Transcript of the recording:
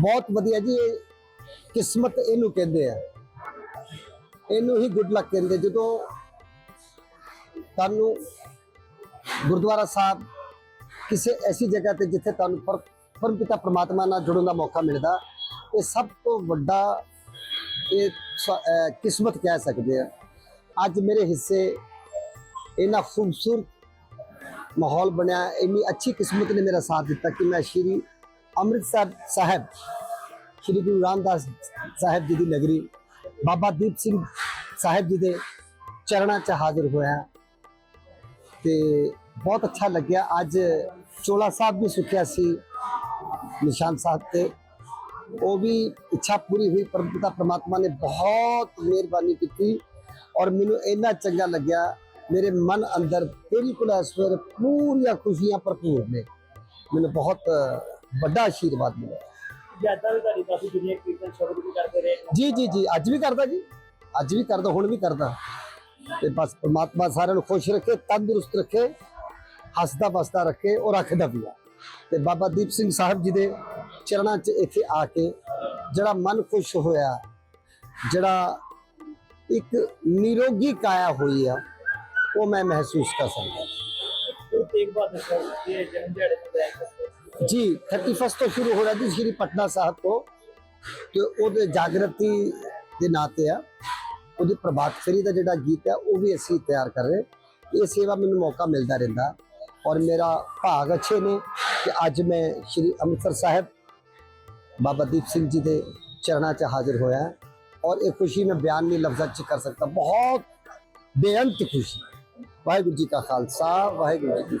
ਬਹੁਤ ਵਧੀਆ ਜੀ, ਇਹ ਕਿਸਮਤ ਇਹਨੂੰ ਕਹਿੰਦੇ ਆ। ਇਹਨੂੰ ਹੀ ਗੁੱਡ ਲੱਕ ਕਹਿੰਦੇ ਜਦੋਂ ਤੁਹਾਨੂੰ ਗੁਰਦੁਆਰਾ ਸਾਹਿਬ ਕਿਸੇ ਐਸੀ ਜਗ੍ਹਾ ਤੇ ਜਿੱਥੇ ਤੁਹਾਨੂੰ ਪਰਮ ਪਿਤਾ ਪ੍ਰਮਾਤਮਾ ਨਾਲ ਜੁੜਨ ਦਾ ਮੌਕਾ ਮਿਲਦਾ, ਇਹ ਸਭ ਤੋਂ ਵੱਡਾ ਇਹ ਕਿਸਮਤ ਕਹਿ ਸਕਦੇ ਆ। ਅੱਜ ਮੇਰੇ ਹਿੱਸੇ ਇਹਨਾਂ ਖੂਬਸੂਰਤ ਮਾਹੌਲ ਬਣਿਆ, ਇੰਨੀ ਅੱਛੀ ਕਿਸਮਤ ਨੇ ਮੇਰਾ ਸਾਥ ਦਿੱਤਾ ਕਿ ਮੈਂ ਸ਼੍ਰੀ ਅੰਮ੍ਰਿਤਸਰ ਸਾਹਿਬ, ਸ਼੍ਰੀ ਗੁਰੂ ਰਾਮਦਾਸ ਸਾਹਿਬ ਜੀ ਦੀ ਨਗਰੀ, ਬਾਬਾ ਦੀਪ ਸਿੰਘ ਸਾਹਿਬ ਜੀ ਦੇ ਚਰਨਾਂ 'ਚ ਹਾਜ਼ਰ ਹੋਇਆ ਤੇ ਬਹੁਤ ਅੱਛਾ ਲੱਗਿਆ। ਅੱਜ ਚੋਲਾ ਸਾਹਿਬ ਵੀ ਸੁਖਿਆ ਸੀ ਨਿਸ਼ਾਨ ਸਾਹਿਬ ਤੇ। ਉਹ ਵੀ ਇੱਛਾ ਪੂਰੀ ਹੋਈ ਪਰਮਪਿਤਾ ਪ੍ਰਮਾਤਮਾ ਨੇ ਬਹੁਤ ਮਿਹਰਬਾਨੀ ਕੀਤੀ ਔਰ ਮੈਨੂੰ ਇੰਨਾ ਚੰਗਾ ਲੱਗਿਆ। ਮੇਰੇ ਮਨ ਅੰਦਰ ਬਿਲਕੁਲ ਇਸ ਵੇਲੇ ਪੂਰੀਆਂ ਖੁਸ਼ੀਆਂ ਭਰਪੂਰ ਨੇ। ਮੈਨੂੰ ਬਹੁਤ ਵੱਡਾ ਆਸ਼ੀਰਵਾਦ ਮਿਲਿਆ। ਜ਼ਿਆਦਾ ਵੀ ਤੁਹਾਡੀ ਕਾਫੀ ਦੁਨੀਆ ਕੀਰਤਨ ਸ਼ਬਦ ਵੀ ਕਰਦੇ ਰਹੇ। ਜੀ ਜੀ ਜੀ ਅੱਜ ਵੀ ਕਰਦਾ ਜੀ। ਅੱਜ ਵੀ ਕਰਦਾ ਹੁਣ ਵੀ ਕਰਦਾ। ਤੇ ਬਸ ਪ੍ਰਮਾਤਮਾ ਸਾਰਿਆਂ ਨੂੰ ਖੁਸ਼ ਰੱਖੇ ਤੰਦਰੁਸਤ ਰੱਖੇ ਹੱਸਦਾ ਵਸਦਾ ਰੱਖੇ ਔਰ ਰੱਖਦਾ ਵੀ ਆ। ਤੇ ਬਾਬਾ ਦੀਪ ਸਿੰਘ ਸਾਹਿਬ ਜੀ ਦੇ ਚਰਨਾਂ 'ਚ ਇੱਥੇ ਆ ਕੇ ਜਿਹੜਾ ਮਨ ਖੁਸ਼ ਹੋਇਆ ਜਿਹੜਾ ਇੱਕ ਨਿਰੋਗੀ ਕਾਇਆ ਹੋਈ ਆ ਉਹ ਮੈਂ ਮਹਿਸੂਸ ਕਰ ਸਕਦਾ। ਗੁਰੂ ਤੇਗ ਬਹਾਦਰ ਸਾਹਿਬ ਦੇ ਜਨਮ ਦਿਹਾੜੇ ਕੇ ਜੀ 31 ਤੋਂ ਸ਼ੁਰੂ ਹੋ ਰਿਹਾ ਜੀ ਸ਼੍ਰੀ ਪਟਨਾ ਸਾਹਿਬ ਤੋਂ ਤੇ ਉਹਦੇ ਜਾਗਰਤੀ ਦੇ ਨਾਂ ਤੇ ਆ ਉਹਦੀ ਪ੍ਰਭਾਤ ਫੇਰੀ ਦਾ ਜਿਹੜਾ ਗੀਤ ਆ ਉਹ ਵੀ ਅਸੀਂ ਤਿਆਰ ਕਰ ਰਹੇ ਇਹ ਸੇਵਾ ਮੈਨੂੰ ਮੌਕਾ ਮਿਲਦਾ ਰਹਿੰਦਾ ਔਰ ਮੇਰਾ ਭਾਗ ਅੱਛੇ ਨੇ ਕਿ ਅੱਜ ਮੈਂ ਸ਼੍ਰੀ ਅੰਮ੍ਰਿਤਸਰ ਸਾਹਿਬ ਬਾਬਾ ਦੀਪ ਸਿੰਘ ਜੀ ਦੇ ਚਰਨਾਂ 'ਚ ਹਾਜ਼ਰ ਹੋਇਆ ਔਰ ਇਹ ਖੁਸ਼ੀ ਮੈਂ ਬਿਆਨ ਨਹੀਂ ਲਫ਼ਜ਼ਾਂ 'ਚ ਕਰ ਸਕਦਾ ਬਹੁਤ ਬੇਅੰਤ ਖੁਸ਼ੀ ਵਾਹਿਗੁਰੂ ਜੀ ਕਾ ਖਾਲਸਾ ਵਾਹਿਗੁਰੂ ਜੀ ਕੀ